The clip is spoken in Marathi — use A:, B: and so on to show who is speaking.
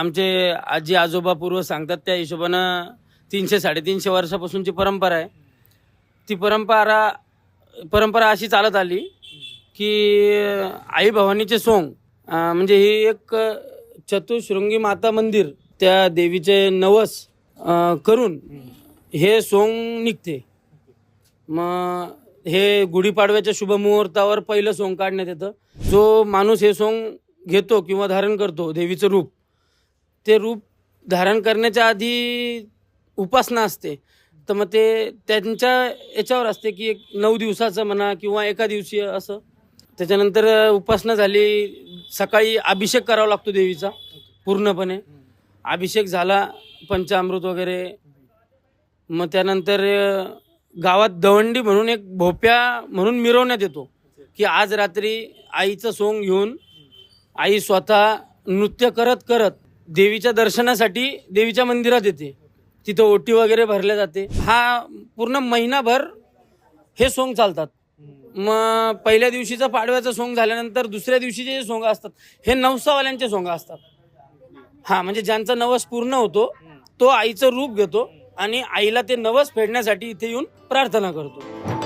A: आमचे आजी आजोबा पूर्व सांगतात त्या हिशोबानं तीनशे साडेतीनशे वर्षापासूनची परंपरा आहे. ती परंपरा परंपरा अशी चालत आली की आई भवानीचे सोंग म्हणजे ही एक चतुशृंगी माता मंदिर त्या देवीचे नवस करून हे सोंग निघते. मग हे गुढीपाडव्याच्या शुभ मुहूर्तावर पहिलं सोंग काढण्यात येतं. जो माणूस हे सोंग घेतो किंवा धारण करतो देवीचं रूप ते रूप धारण करण्याच्या आधी उपासना असते. तर मग ते त्यांच्या याच्यावर असते की एक नऊ दिवसाचं म्हणा किंवा एका दिवशी असं. त्याच्यानंतर उपासना झाली सकाळी अभिषेक करावा लागतो देवीचा पूर्णपणे. अभिषेक झाला पंचामृत वगैरे. मग त्यानंतर गावात दवंडी म्हणून एक भोप्या म्हणून मिरवण्यात येतो की आज रात्री आईचं सोंग घेऊन आई स्वतः नृत्य करत करत देवीच्या दर्शनासाठी देवीच्या मंदिरात येते. तिथं ओटी वगैरे भरल्या जाते. हा पूर्ण महिनाभर हे सोंग चालतात. मग पहिल्या दिवशीचा पाडव्याचा सोंग झाल्यानंतर दुसऱ्या दिवशीचे जे सोंग असतात हे नवसावाल्यांचे सोंग असतात. हा म्हणजे ज्यांचा नवस पूर्ण होतो तो आईचं रूप घेतो आणि आईला ते नवस फेडण्यासाठी इथे येऊन प्रार्थना करतो.